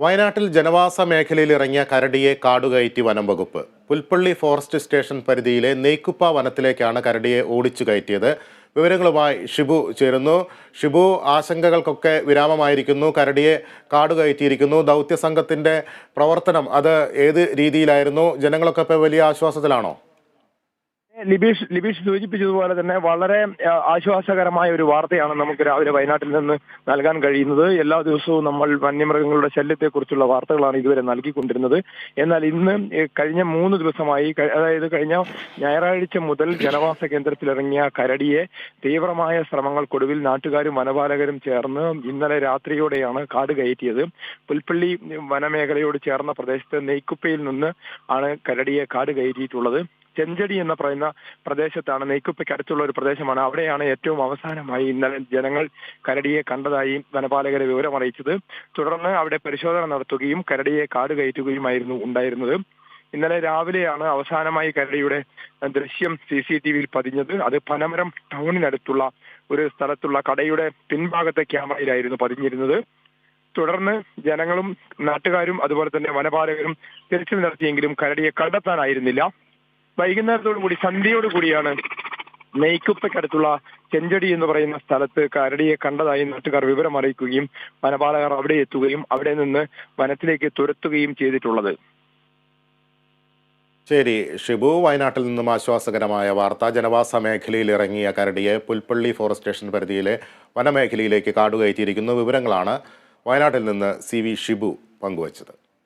വയനാട്ടിൽ ജനവാസ മേഖലയിൽ ഇറങ്ങിയ കരടിയെ കാടുകയറ്റി വനം വകുപ്പ് പുൽപ്പള്ളി ഫോറസ്റ്റ് സ്റ്റേഷൻ പരിധിയിലെ നെയ്ക്കുപ്പ വനത്തിലേക്കാണ് കരടിയെ ഓടിച്ചു കയറ്റിയത്. വിവരങ്ങളുമായി ഷിബു ചേരുന്നു. ഷിബു ആശങ്കകൾക്കൊക്കെ വിരാമമായിരിക്കുന്നു. കരടിയെ കാടുകയറ്റിയിരിക്കുന്നു. ദൗത്യ സംഘത്തിന്റെ പ്രവർത്തനം അത് ഏത് രീതിയിലായിരുന്നു? ജനങ്ങളൊക്കെ ഇപ്പോൾ വലിയ ആശ്വാസത്തിലാണോ? ലിബീഷ് ലിബീഷ് സൂചിപ്പിച്ചതുപോലെ തന്നെ വളരെ ആശ്വാസകരമായ ഒരു വാർത്തയാണ് നമുക്ക് രാവിലെ വയനാട്ടിൽ നിന്ന് നൽകാൻ കഴിയുന്നത്. എല്ലാ ദിവസവും നമ്മൾ വന്യമൃഗങ്ങളുടെ ശല്യത്തെക്കുറിച്ചുള്ള വാർത്തകളാണ് ഇതുവരെ നൽകിക്കൊണ്ടിരുന്നത്. എന്നാൽ ഇന്ന് കഴിഞ്ഞ മൂന്ന് ദിവസമായി അതായത് കഴിഞ്ഞ ഞായറാഴ്ച മുതൽ ജനവാസ കേന്ദ്രത്തിലിറങ്ങിയ കരടിയെ തീവ്രമായ ശ്രമങ്ങൾക്കൊടുവിൽ നാട്ടുകാരും വനപാലകരും ചേർന്ന് ഇന്നലെ രാത്രിയോടെയാണ് കാട് കയറ്റിയത്. പുൽപ്പള്ളി വനമേഖലയോട് ചേർന്ന പ്രദേശത്ത് നെയ്ക്കുപ്പയിൽ നിന്ന് ആണ് കരടിയെ കാട് കയറ്റിയിട്ടുള്ളത്. ചെഞ്ചടി എന്ന പറയുന്ന പ്രദേശത്താണ് നെയ്ക്കുപ്പയ്ക്ക് അടുത്തുള്ള ഒരു പ്രദേശമാണ്. അവിടെയാണ് ഏറ്റവും അവസാനമായി ഇന്നലെ ജനങ്ങൾ കരടിയെ കണ്ടതായി വനപാലകരെ വിവരമറിയിച്ചത് തുടർന്ന് അവിടെ പരിശോധന നടത്തുകയും കരടിയെ കാട് കയറ്റുകയുമായിരുന്നു ഉണ്ടായിരുന്നത്. ഇന്നലെ രാവിലെയാണ് അവസാനമായി കരടിയുടെ ദൃശ്യം സി സി ടി വിയിൽ പതിഞ്ഞത്. അത് പനമരം ടൗണിനടുത്തുള്ള ഒരു സ്ഥലത്തുള്ള കടയുടെ പിൻഭാഗത്തെ ക്യാമറയിലായിരുന്നു പതിഞ്ഞിരുന്നത്. തുടർന്ന് ജനങ്ങളും നാട്ടുകാരും അതുപോലെ തന്നെ വനപാലകരും തിരച്ചിൽ നടത്തിയെങ്കിലും കരടിയെ കണ്ടെത്താനായിരുന്നില്ല. വൈകുന്നേരത്തോടു കൂടി സന്ധ്യയോടു കൂടിയാണ് നെയ്ക്കുപ്പയ്ക്കടുത്തുള്ള ചെഞ്ചടി എന്ന് പറയുന്ന സ്ഥലത്ത് കരടിയെ കണ്ടതായി നാട്ടുകാർ വിവരം അറിയിക്കുകയും വനപാലകർ അവിടെ എത്തുകയും അവിടെ നിന്ന് വനത്തിലേക്ക് തുരത്തുകയും ചെയ്തിട്ടുള്ളത്. ശരി ഷിബു വയനാട്ടിൽ നിന്നും ആശ്വാസകരമായ വാർത്ത. ജനവാസ മേഖലയിൽ ഇറങ്ങിയ കരടിയെ പുൽപ്പള്ളി ഫോറസ്റ്റ് സ്റ്റേഷൻ പരിധിയിലെ വനമേഖലയിലേക്ക് കാടുകയറ്റിയിരിക്കുന്നു. വിവരങ്ങളാണ് വയനാട്ടിൽ നിന്ന് സി വി ഷിബു പങ്കുവച്ചത്.